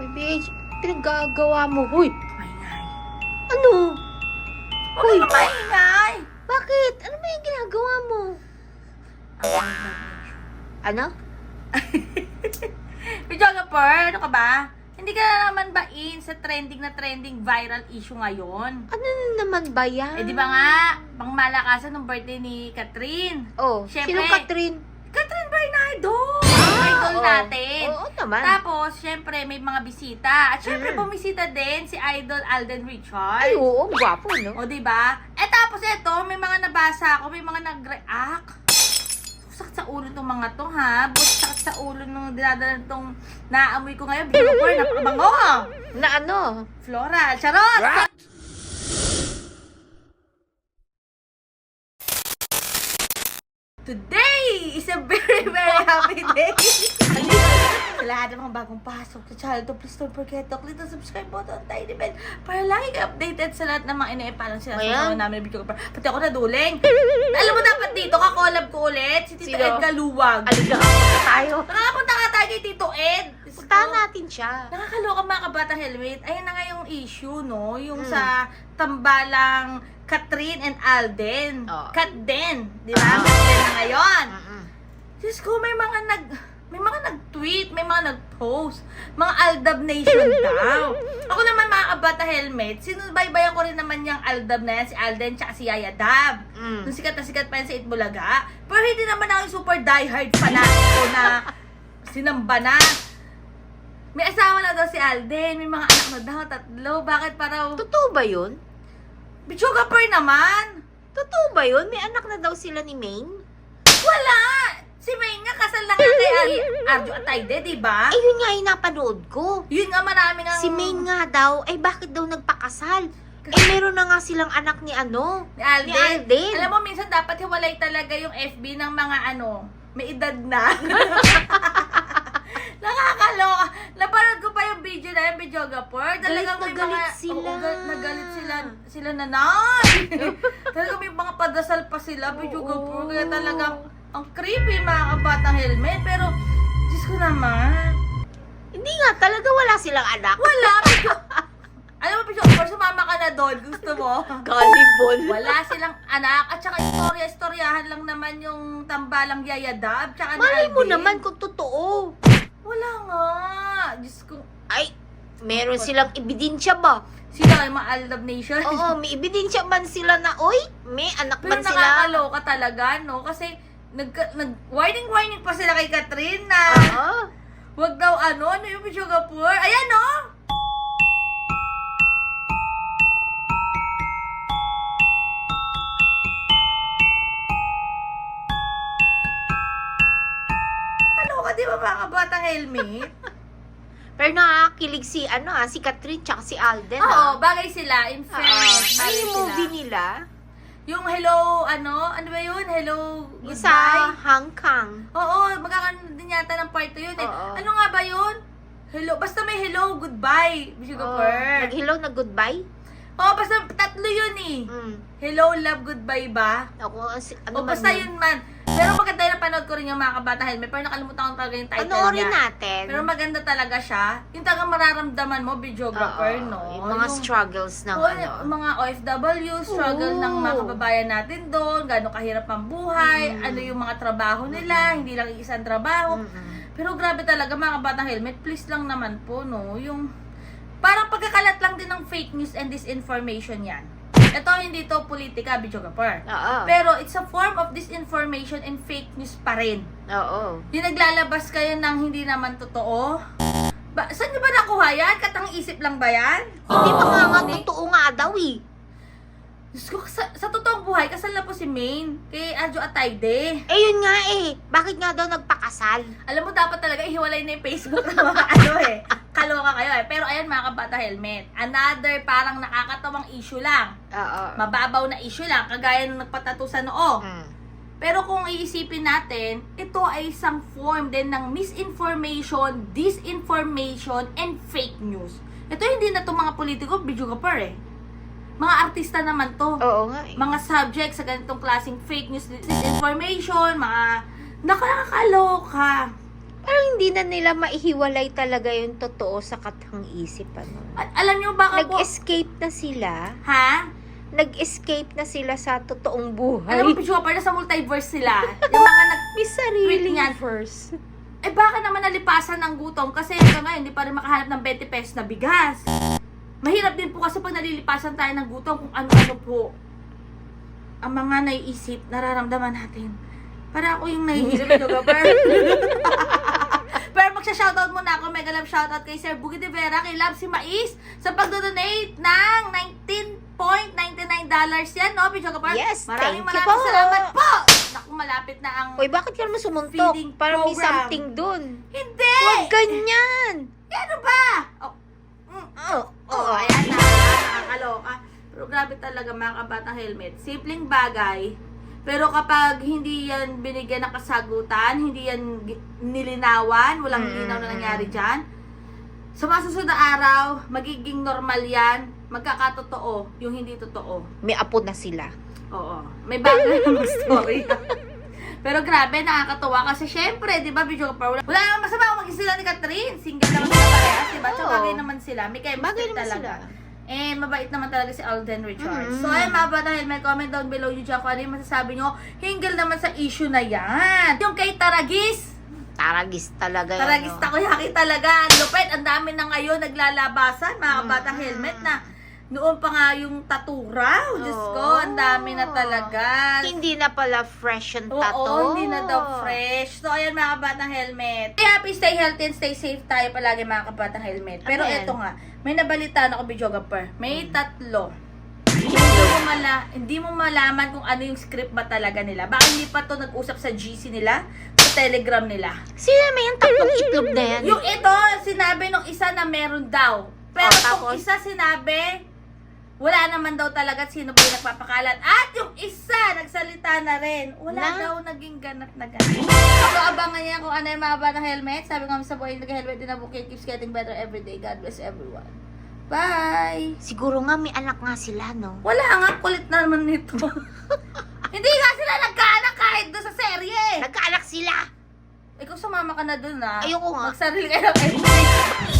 Uy, bitch, pinaggagawa mo. Uy, Maingay. ano? Huwag Uy. ka maingay! Bakit? Ano ba yung ginagawa mo? Ano? Videographer, ano ka ba? Hindi ka na naman ba in sa trending na trending viral issue ngayon? Ano na naman ba yan? Eh di ba nga, pangmalakasan ng birthday ni Catherine. Oh, Siyempre. sino Katrin? Catherine Bernardo! Ah, idol oo. natin. Naman. Tapos, syempre, may mga bisita. At syempre, Mm. bumisita din si Idol Alden Richard. Ay, oo, gwapo, no? O, di ba? Eh, tapos ito, may mga nabasa ako, may mga nag-react. Sakit sa ulo tong mga to, ha? But sakit sa ulo nung dinadala tong naamoy ko ngayon. Bigyan napakabango. Na ano? Flora, charot! Today is a very, very happy day. sa lahat ng mga bagong pasok sa channel to, please don't forget to click the subscribe button, tiny bell, para lagi ka updated sa lahat ng mga ine-epalan sila sa Ayan. mga namin ng video. Pati ako naduling. Alam mo dapat dito, kakolab ko ulit, si Tito Sino? Ed Galuwag. Aliga ako tayo. Nakakapunta ka tayo kay Tito Ed. Ko. natin siya. Nakakaloka mga kabatang helmet. Ayan na nga yung issue, no? Yung Mm. sa tambalang Catherine and Alden. Oo. Kat din. Di ba? Ah. Kat din na ngayon. Mm-mm. Diyos ko, may mga nag... May mga nag-tweet, may mga nag-post. Mga Aldab Nation daw. Ako naman mga kabata helmet, sinubaybayan ko rin naman yung Aldab na yan, si Alden tsaka si Yaya Dab. Mm. Nung sikat na sikat pa yan sa Itbulaga. Pero hindi naman ako yung super diehard fanatico na sinamba na. May asawa na daw si Alden, may mga anak na daw, tatlo. Bakit parang... Totoo ba yun? Bichuga per naman! Totoo ba yun? May anak na daw sila ni Maine? Wala! Si May nga kasal na nga kay Ari, Arjo Atayde, di ba? Eh, yun nga yung napanood ko. Yun nga marami ng... Si Maine nga daw, eh bakit daw nagpakasal? Eh meron na nga silang anak ni ano? Ni Alden. Ni Alden. Alam mo, minsan dapat hiwalay talaga yung FB ng mga ano, may edad na. Nakakaloka. Napanood ko pa yung video na yung videographer. Talagang Galit na may galit mga... sila. Oo, gal- nagalit sila. Sila nanay. talagang may mga padasal pa sila, videographer. Kaya talagang ang creepy mga kabatang helmet. Pero, Diyos ko naman. Hindi nga, talaga wala silang anak. Wala. Alam mo, videographer, sumama ka na doon. Gusto mo? Galibol. Wala silang anak. At saka istorya-istoryahan lang naman yung tambalang yayadab. Tsaka ni Malay mo Alvin. naman kung totoo. Wala nga. Diyos ko. Ay, meron silang ebidensya ba? Sila ay mga Aldab Nation. Oo, may ebidensya man sila na, oy, may anak Pero man sila. nakakaloka talaga, no? Kasi nag, nag warning warning pa sila kay Catherine na Oo. wag daw ano, ano yung Pichugapur. Ayan, no? Ano ka, di ba mga batang helmet? Pero nakakilig si, ano ah, si Catherine tsaka si Alden Oo, ah. bagay sila. In fairness, Ay, bagay yung sila. movie nila, Yung hello, ano? Ano ba yun? Hello, yung sa goodbye? Hong Kong. Oo, magkakaroon din yata ng part 2 yun eh. Oo. Ano nga ba yun? Hello, basta may hello, goodbye. Oo, Pearl. Nag-hello na goodbye. Oo, basta tatlo yun eh. Mm. Hello, love, goodbye ba? Ako, si- ano o man basta yun man. Pero maganda yung napanood ko rin yung mga kabata helmet. Pero nakalimutan ko talaga yung title Panoorin niya. natin. Pero maganda talaga siya. Yung talagang mararamdaman mo, videographer, Oo, no? Yung mga struggles ng Oo, ano. mga OFW, struggle Oo. ng mga kababayan natin doon, gaano kahirap ang buhay, Mm. ano yung mga trabaho nila, hindi lang isang trabaho. Mm-mm. Pero grabe talaga mga kabatang helmet, please lang naman po, no? Yung parang pagkakalat lang din ng fake news and disinformation yan. Ito hindi to politika, videographer. Oo. Pero it's a form of disinformation and fake news pa rin. Oo. Yung naglalabas kayo ng hindi naman totoo. Ba, saan nyo ba nakuha yan? Katang isip lang ba yan? Hindi pa nga nga totoo nga daw eh. Diyos ko, sa, sa totoong buhay, kasal na po si Maine kay Adjo Atayde. Eh yun nga eh. Bakit nga daw nagpakasal? Alam mo, dapat talaga ihiwalay na yung Facebook ng mga ano eh. Kaloka kayo eh. Pero ayan mga kabata helmet. Another parang nakakatawang issue lang. Oo. Mababaw na issue lang. Kagaya nung nagpatato sa noo. Mm. Pero kung iisipin natin, ito ay isang form din ng misinformation, disinformation, and fake news. Ito hindi na to mga politiko, video eh. Mga artista naman to. Oo nga eh. Mga subject sa ganitong klaseng fake news, disinformation, mga nakakaloka. Parang hindi na nila maihiwalay talaga yung totoo sa katang isip. Ano. At alam nyo baka po, Nag-escape na sila. ha? Nag-escape na sila sa totoong buhay. Alam mo, Pichuga, parang sa multiverse sila. Yung mga nag... May sariling niyan. verse. Eh baka naman nalipasan ng gutom kasi hanggang ngayon hindi pa rin makahanap ng 20 pesos na bigas. Mahirap din po kasi pag nalilipasan tayo ng gutom kung ano-ano po ang mga naiisip, nararamdaman natin. Para ako yung nahihirap Pichuga, per. Pero magsha-shoutout muna ako, mega love shoutout kay Sir Boogie de Vera, kay Love si Mais, sa pagdodonate ng 19.99 dollars yan, no, Pichuga, per? Yes, Maraming thank you maraming po. salamat po! Naku, malapit na ang... Uy, bakit ka naman sumuntok? Feeding Parang may program. something dun. Hindi! Huwag ganyan! Ano ba? Oh, mm, oh, grabe talaga mga kabatang helmet. Simpleng bagay, pero kapag hindi yan binigyan ng kasagutan, hindi yan nilinawan, walang Mm. linaw na nangyari dyan, sa mga susunod na araw, magiging normal yan, magkakatotoo, yung hindi totoo. May apo na sila. Oo. May bago namang story. Pero grabe, nakakatuwa kasi syempre, di ba, video pa, wala, wala namang masama kung maging sila ni Catherine. Single naman sila parehas, di ba? Tsaka bagay naman sila. May chemistry Bagay naman talaga. sila. Eh, mabait naman talaga si Alden Richards. Mm. So, ayun mga bata, may comment down below nyo dyan kung ano yung masasabi nyo. Hingle naman sa issue na yan. Yung kay Taragis, Taragis talaga yan. Taragis no? takoyaki talaga. Ang Lupet, ang dami na ngayon naglalabasan, mga Mm. bata helmet na. Noon pa nga yung tatura. Oh, Diyos ko, ang dami na talaga. Hindi na pala fresh yung Oo, tato. hindi na daw fresh. So, ayan mga kabatang helmet. Stay happy, stay healthy, and stay safe tayo palagi mga kabatang helmet. Pero Amen. eto nga, may nabalitaan ako, videographer. May Hmm. tatlo. Hindi mo, mala, hindi mo malaman kung ano yung script ba talaga nila. Baka hindi pa to nag-usap sa GC nila, sa Telegram nila. Sino may yung tatlong itlog na yan? Yung ito, sinabi nung isa na meron daw. Pero Oh, kung isa sinabi, wala naman daw talaga at sino ba yung nagpapakalat. At yung isa, nagsalita na rin. Wala Na? daw naging ganap na ganap. So, abangan niya kung ano yung mga bata helmet. Sabi nga sa buhay, nag-helmet din na bukid keeps getting better every day. God bless everyone. Bye! Siguro nga may anak nga sila, no? Wala nga, kulit na naman nito. Hindi nga sila nagkaanak kahit doon sa serye. Nagkaanak sila! Ikaw sumama ka na doon ah. Ayoko nga. Magsarili ka ng.